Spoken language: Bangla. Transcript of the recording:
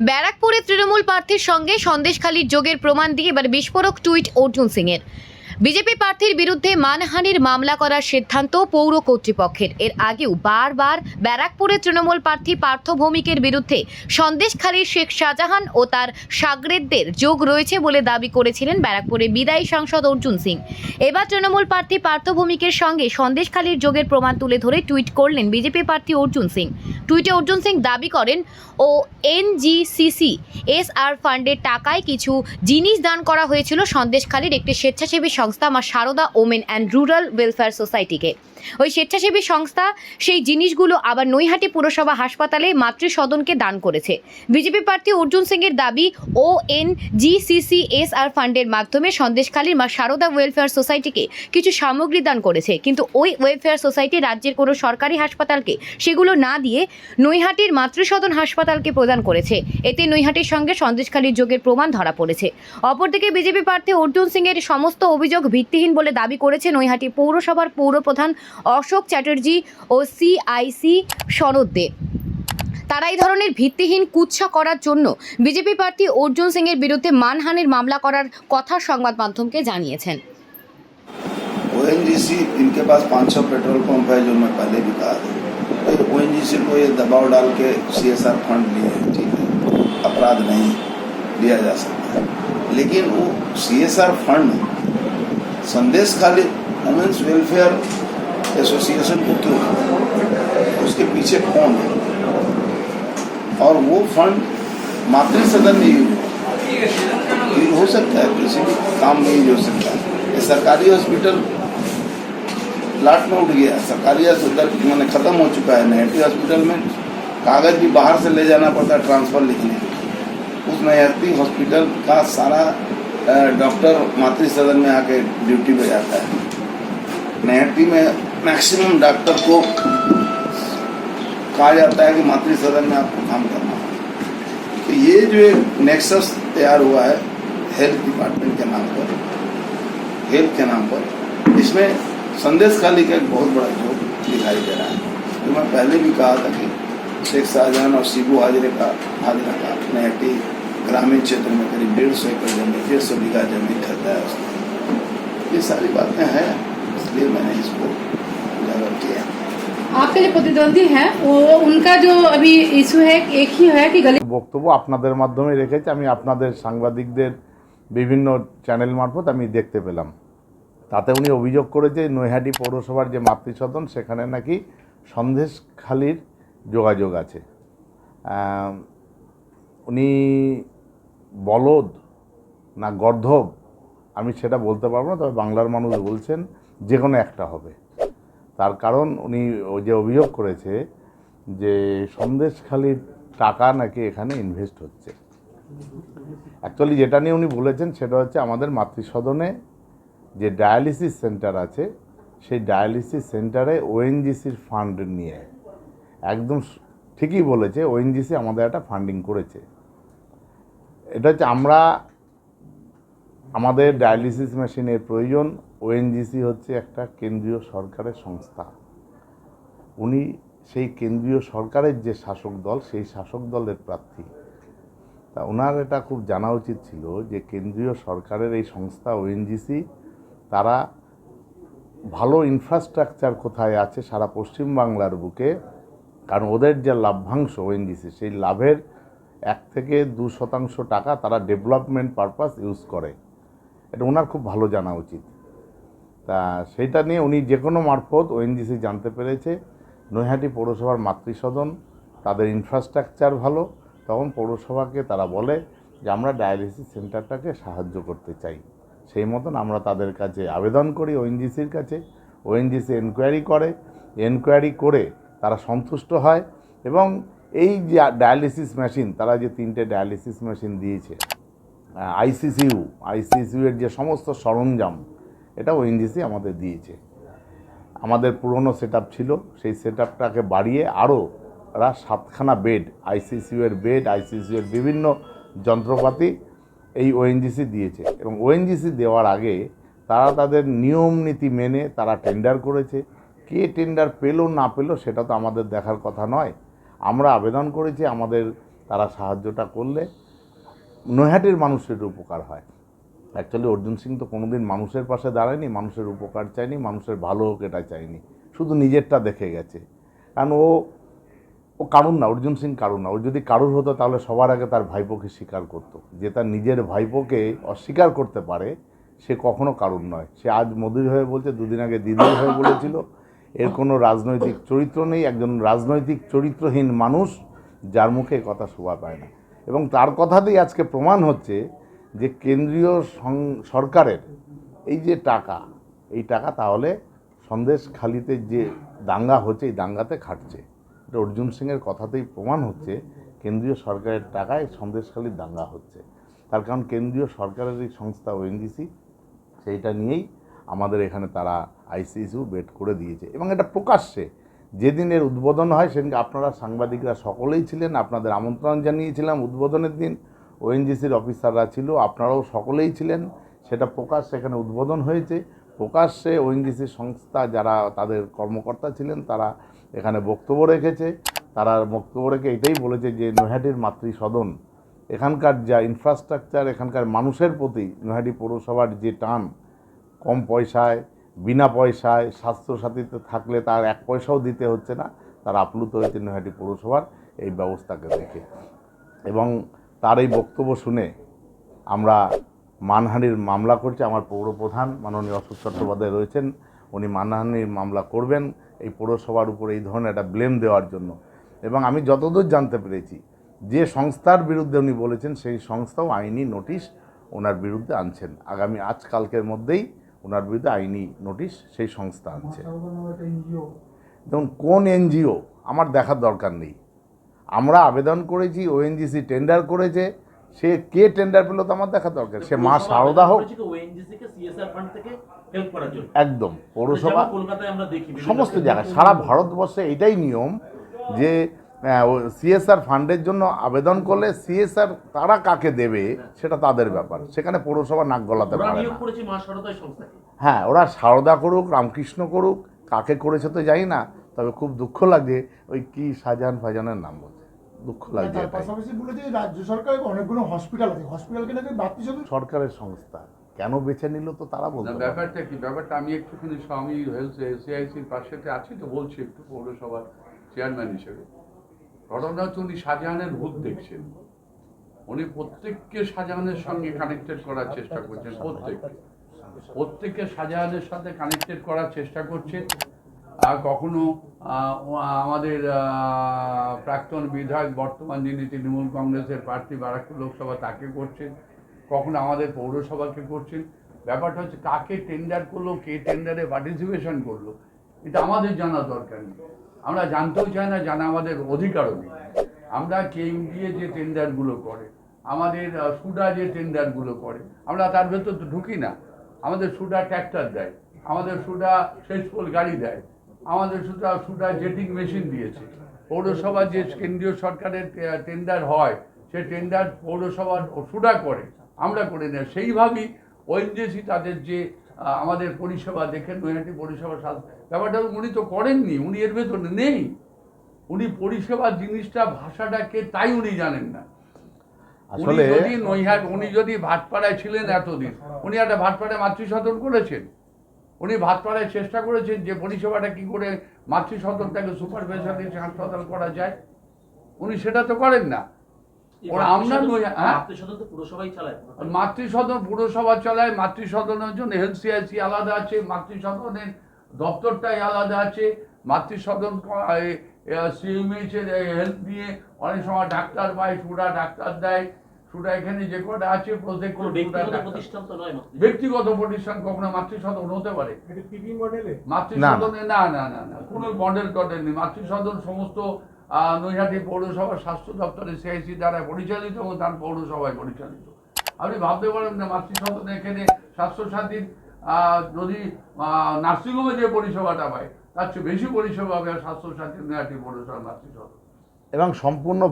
ব্যারাকপুরে তৃণমূল প্রার্থীর সঙ্গে সন্দেশখালীর যোগের প্রমাণ দিয়ে এবার বিস্ফোরক টুইট অর্জুন সিংয়ের। বিজেপি প্রার্থীর বিরুদ্ধে মানহানির মামলা করার সিদ্ধান্ত পৌর কর্তৃপক্ষের। এর আগেও বারবার ব্যারাকপুরে তৃণমূল প্রার্থী পার্থ ভৌমিকের বিরুদ্ধে সন্দেশখালীর শেখ শাহজাহান ও তার সাগরেদদের যোগ রয়েছে বলে দাবি করেছিলেন ব্যারাকপুরে বিদায়ী সাংসদ অর্জুন সিং। এবার তৃণমূল প্রার্থী পার্থ ভৌমিকের সঙ্গে সন্দেশখালীর যোগের প্রমাণ তুলে ধরে টুইট করলেন বিজেপি প্রার্থী অর্জুন সিং। টুইটে অর্জুন সিং দাবি করেন, ও এনজিসিসি এস আর ফান্ডের টাকায় কিছু জিনিস দান করা হয়েছিল সন্দেশখালীর একটি স্বেচ্ছাসেবী সংস্থা Ma Sarada women and rural welfare সোসাইটিকে। ওই স্বেচ্ছাসেবী সংস্থা সেই জিনিসগুলো আবার নৈহাটি পুরসভা হাসপাতালে মাতৃসদনকে দান করেছে। বিজেপি প্রার্থী অর্জুন সিংয়ের দাবি O N GCC S R ফান্ডের মাধ্যমে সন্দেশখালীর মা সারদা ওয়েলফেয়ার সোসাইটিকে কিছু সামগ্রী দান করেছে। কিন্তু ওই ওয়েলফেয়ার সোসাইটি রাজ্যের কোনো সরকারি হাসপাতালকে সেগুলো না দিয়ে নৈহাটির মাতৃসদন হাসপাতালকে প্রদান করেছে। এতে নৈহাটির সঙ্গে সন্দেশখালীর যোগের প্রমাণ ধরা পড়েছে। অপরদিকে বিজেপি প্রার্থী অর্জুন সিংয়ের সমস্ত অভিযোগ ভিত্তিহীন বলে দাবি করেছে নৈহাটি পৌরসভার পৌরপ্রধান অশোক চ্যাটার্জি ও সিআইসি সনদ দে তারা এই ধরনের ভিত্তিহীন কুৎসা করার জন্য বিজেপি প্রার্থী অর্জুন সিংয়ের বিরুদ্ধে মানহানির মামলা করার কথা সংবাদ মাধ্যমকে জানিয়েছেন ओएनजीसी इनके पास 500 पेट्रोल पंप है जो मैं पहले भी कहा था तो ओएनजीसी को ये दबाव डाल के सीएसआर फंड लिए ठीक है अपराध नहीं लिया जा सकता लेकिन वो सीएसआर फंड संदेश खाली वुमेन्स वेलफेयर एसोसिएशन को क्यों उसके पीछे कौन है? और वो फंड मातृ सदन में यूज़ हो सकता है, किसी भी काम में यूज़ हो सकता। है ये सरकारी हॉस्पिटल लाट में उठ गया। सरकारी हॉस्पिटल मैंने ख़त्म हो चुका है। नैटी हॉस्पिटल में कागज़ भी बाहर से ले जाना पड़ता है ट्रांसफ़र लिखने उस नैती हॉस्पिटल का सारा डॉक्टर मातृ सदन में आके ड्यूटी पे जाता है। नैटी में मैक्सिमम डॉक्टर को कहा जाता है कि मातृ सदन में आपको काम करना तो ये जो एक नेक्सस तैयार हुआ है हेल्थ डिपार्टमेंट के नाम पर हेल्थ के नाम पर, इसमें संदेश खाली का एक बहुत बड़ा जोड़ दिखाई दे रहा है। जो मैं पहले भी कहा था कि शेख शाहजहां और शिबू हाजरे का हाजरा का नैटी ग्रामीण क्षेत्र में करीब डेढ़ सौ एकड़ जमीन डेढ़ सौ बीघा जमीन खरीदा है उसने ये सारी बातें हैं इसलिए मैंने इसको उजागर किया आपके जो प्रतिद्वंदी हैं वो उनका जो अभी इशू है एक ही है कि गली বক্তব্য আপনাদের মাধ্যমে রেখেছি আমি আপনাদের সাংবাদিকদের বিভিন্ন চ্যানেল মারফত আমি দেখতে পেলাম তাতে উনি অভিযোগ করেছে নৈহাটি পৌরসভার যে মাতৃসদন সেখানে নাকি সন্দেশখালির যোগাযোগ আছে আম, উনি বলদ না গর্ধব, আমি সেটা বলতে পারব না, তবে বাংলার মানুষ বলছেন যে কোনো একটা হবে। তার কারণ উনি ও যে অভিযোগ করেছে যে সন্দেশখালির টাকা নাকি এখানে ইনভেস্ট হচ্ছে। অ্যাকচুয়ালি যেটা নিয়ে উনি বলেছেন সেটা হচ্ছে আমাদের মাতৃসদনে যে ডায়ালিসিস সেন্টার আছে, সেই ডায়ালিসিস সেন্টারে ওএনজিসির ফান্ড নিয়ে, একদম ঠিকই বলেছে ওএনজিসি আমাদের একটা ফান্ডিং করেছে। এটা হচ্ছে আমরা, আমাদের ডায়ালিসিস মেশিনের প্রয়োজন। ওএনজিসি হচ্ছে একটা কেন্দ্রীয় সরকারের সংস্থা। উনি সেই কেন্দ্রীয় সরকারের যে শাসক দল, সেই শাসক দলের প্রার্থী। তা ওনার এটা খুব জানা উচিত ছিল যে কেন্দ্রীয় সরকারের এই সংস্থা ওএনজিসি তারা ভালো ইনফ্রাস্ট্রাকচার কোথায় আছে সারা পশ্চিমবাংলার বুকে, কারণ ওদের যে লাভ্যাংশ ওএনজিসি সেই লাভের এক থেকে দু শতাংশ টাকা তারা ডেভেলপমেন্ট পারপাস ইউজ করে। এটা ওনার খুব ভালো জানা উচিত। তা সেইটা নিয়ে উনি যে কোনো মারফত ওএনজিসি জানতে পেরেছে। নৈহাটি পৌরসভার মাতৃসদন, তাদের ইনফ্রাস্ট্রাকচার ভালো। তখন পৌরসভাকে তারা বলে যে, আমরা ডায়ালিসিস সেন্টারটাকে সাহায্য করতে চাই। সেই মতন আমরা তাদের কাছে আবেদন করি ওএনজিসির কাছে। ওএনজিসি এনকোয়ারি করে। এনকোয়ারি করে তারা সন্তুষ্ট হয় এবং এই যে ডায়ালিসিস মেশিন তারা যে তিনটে ডায়ালিসিস মেশিন দিয়েছে আইসিসিউ আইসিসিউ এর যে সমস্ত সরঞ্জাম এটা ওএনজিসি আমাদের দিয়েছে। আমাদের পুরনো সেট ছিল, সেই সেট আপটাকে বাড়িয়ে আরও ওরা সাতখানা বেড আইসিসিউ এর বেড আইসিসিউ এর বিভিন্ন যন্ত্রপাতি এই ওএনজিসি দিয়েছে। এবং ওএনজিসি দেওয়ার আগে তারা তাদের নিয়ম নীতি মেনে তারা টেন্ডার করেছে। কে টেন্ডার পেল না পেল সেটা তো আমাদের দেখার কথা নয়। আমরা আবেদন করেছি, আমাদের তারা সাহায্যটা করলে। নৈহাটির মানুষের উপকার হয়। অ্যাকচুয়ালি অর্জুন সিং তো কোনোদিন মানুষের পাশে দাঁড়ায়নি, মানুষের উপকার চায়নি, মানুষের ভালো হোক এটা চায়নি। শুধু নিজেরটা দেখে গেছে। কারণ ও ও কারুর না, অর্জুন সিং কারুর না। ও যদি কারুর হতো, তাহলে সবার আগে তার ভাইপোকে স্বীকার করতো। যে তার নিজের ভাইপোকে অস্বীকার করতে পারে, সে কখনো কারুর নয়। সে আজ মোদির হয়ে বলছে, দুদিন আগে দিদির হয়ে বলেছিল। এর কোনো রাজনৈতিক চরিত্র নেই, একজন রাজনৈতিক চরিত্রহীন মানুষ যার মুখে কথা শোভা পায় না। এবং তার কথাতেই আজকে প্রমাণ হচ্ছে যে কেন্দ্রীয় সরকারের এই যে টাকা, এই টাকা তাহলে সন্দেশখালিতে যে দাঙ্গা হচ্ছে, এই দাঙ্গাতে খাটছে। এটা অর্জুন সিংয়ের কথাতেই প্রমাণ হচ্ছে কেন্দ্রীয় সরকারের টাকায় সন্দেশখালির দাঙ্গা হচ্ছে। তার কারণ কেন্দ্রীয় সরকারের এই সংস্থা ওএনজিসি সেইটা নিয়েই আমাদের এখানে তারা আইসিসিউ বেড করে দিয়েছে। এবং এটা প্রকাশ্যে। যেদিন এর উদ্বোধন হয় সেদিনকে আপনারা সাংবাদিকরা সকলেই ছিলেন। আপনাদের আমন্ত্রণ জানিয়েছিলাম উদ্বোধনের দিন। ওএনজিসির অফিসাররা ছিল, আপনারাও সকলেই ছিলেন। সেটা প্রকাশ্যে এখানে উদ্বোধন হয়েছে। প্রকাশ্যে ওএনজিসি সংস্থা যারা তাদের কর্মকর্তা ছিলেন, তারা এখানে বক্তব্য রেখেছে। তারা বক্তব্য রেখে এটাই বলেছে যে, নৈহাটির মাতৃসদন, এখানকার যা ইনফ্রাস্ট্রাকচার এখানকার মানুষের প্রতি নৈহাটি পৌরসভার যে টান কম পয়সায়, বিনা পয়সায় স্বাস্থ্যসাথীতে থাকলে তার এক পয়সাও দিতে হচ্ছে না। তার আপ্লুত হয়েছে নৈহাটি পৌরসভার এই ব্যবস্থাকে দেখে। এবং তার এই বক্তব্য শুনে আমরা মানহানির মামলা করছি। আমার পৌর প্রধান মাননীয় অশোক চট্টোপাধ্যায় রয়েছেন। উনি মানহানির মামলা করবেন এই পৌরসভার উপর এই ধরনের একটা ব্লেম দেওয়ার জন্য। এবং আমি যতদূর জানতে পেরেছি, যে সংস্থার বিরুদ্ধে উনি বলেছেন, সেই সংস্থাও আইনি নোটিশ ওনার বিরুদ্ধে আনছেন। আগামী আজকালকের মধ্যেই ওনার বিরুদ্ধে আইনি নোটিশ সেই সংস্থা আনছে। দেখুন কোন এনজিও? আমার দেখার দরকার নেই। আমরা আবেদন করেছি ওএনজিসি টেন্ডার করেছে সে কে টেন্ডার পেল তো আমার দেখার দরকার সে মা সারদা হোক। একদম পৌরসভা যেমন দেখি সমস্ত। জায়গায় সারা ভারতবর্ষে এটাই নিয়ম যে সিএসআর ফান্ডের জন্য আবেদন করলে সিএসআর তারা কাকে দেবে সেটা তাদের ব্যাপার। সেখানে পৌরসভা নাক গলাতে পারে না। করেছে মা শারদায় সংস্থাকে হ্যাঁ ওরা সারদা করুক রামকৃষ্ণ করুক কাকে করেছে তো জানি না তবে খুব দুঃখ লাগে ওই কি শাহজাহান ফাজানের নাম বলছে। দুঃখ লাগছে পাশাপাশি বলেছে রাজ্য সরকারের অনেকগুলো হসপিটাল আছে। হসপিটালকে নাকি মাতৃসদন সরকারের সংস্থা। কেন বেছে নিল তো তারা না বলতে ব্যাপারটা কি? ব্যাপারটা আমি একটুখানি স্বামী হেলথ সিআইসির পাশেতে আছি তো বলছি একটু পৌরসভার চেয়ারম্যান হিসেবে। ঘটনা হচ্ছে উনি শাহজাহানের ভূত দেখছেন। উনি প্রত্যেককে শাহজাহানের সঙ্গে কানেক্টেড করার চেষ্টা করছেন, প্রত্যেককে। প্রত্যেককে শাহজাহানের সাথে কানেক্টেড করার চেষ্টা করছেন। আর কখনো আমাদের প্রাক্তন বিধায়ক, বর্তমান যিনি তৃণমূল কংগ্রেসের প্রার্থী বারাকপুর লোকসভা, তাকে করছেন। কখনো আমাদের পৌরসভাকে করছেন। ব্যাপারটা হচ্ছে কাকে টেন্ডার করল, কে টেন্ডারে পার্টিসিপেশন করল, এটা আমাদের জানা দরকার নেই। আমরা জানতেও চাই না, জানা আমাদের অধিকারও নেই। আমরা দিয়ে যে টেন্ডারগুলো করে, আমাদের সুডা যে টেন্ডারগুলো করে, আমরা তার ভেতর তো ঢুকি না। আমাদের সুডা ট্র্যাক্টর দেয়, আমাদের সুডা পোল গাড়ি দেয়, আমাদের সুডা সুডা জেটিং মেশিন দিয়েছে। পৌরসভা যে কেন্দ্রীয় সরকারের টেন্ডার হয়, সে টেন্ডার পৌরসভার সুডা করে, আমরা করে নেই। সেইভাবেই ওএনজিসি তাদের যে আমাদের পরিষেবা দেখেন নৈহাটি পরিষেবা সাথ- ব্যাপারটা উনি তো করেননি উনি এর ভেতরে নেই। উনি পরিষেবা জিনিসটা ভাষাটাকে তাই উনি জানেন না। উনি যদি নৈহাট উনি যদি ভাটপাড়ায় ছিলেন এতদিন উনি একটা ভাটপাড়ায় মাতৃসদন করেছেন। উনি ভাটপাড়ায় চেষ্টা করেছেন যে পরিষেবাটা কি করে মাতৃসদনটাকে সুপার স্পেশালিস্ট হাসপাতাল করা যায়। উনি সেটা তো করেন না। ওরা মাতৃসদন- হ্যাঁ? মাতৃসদন পুরসভা চালায় মাতৃসদনের জন্য হেলথ সিআইসি আলাদা আছে মাতৃসদনের দপ্তরটাই আলাদা আছে মাতৃসদন এর নিয়ে অনেক সময় ডাক্তার পায় সুরা ডাক্তার দেয় সুরা এখানে যে কটা আছে প্রত্যেক ব্যক্তিগত প্রতিষ্ঠান কখনো মাতৃসদন হতে পারে। এটা পিপি মডেলে মাতৃসদনে না না না না কোনো মডেল টডেল নেই। মাতৃসদন সমস্ত নৈহাটি পৌরসভা স্বাস্থ্য দপ্তরের সিআইসি দ্বারা পরিচালিত এবং তার পৌরসভায় পরিচালিত। আপনি ভাবতে পারেন না মাতৃসদন এখানে স্বাস্থ্যসাথীর যদি নার্সিংহোমে যে পরিষেবাটা পায়, তার চেয়ে বেশি পরিষেবা পাবে স্বাস্থ্যসাথীর নৈহাটি পৌরসভা মাতৃসদন এবং সম্পূর্ণ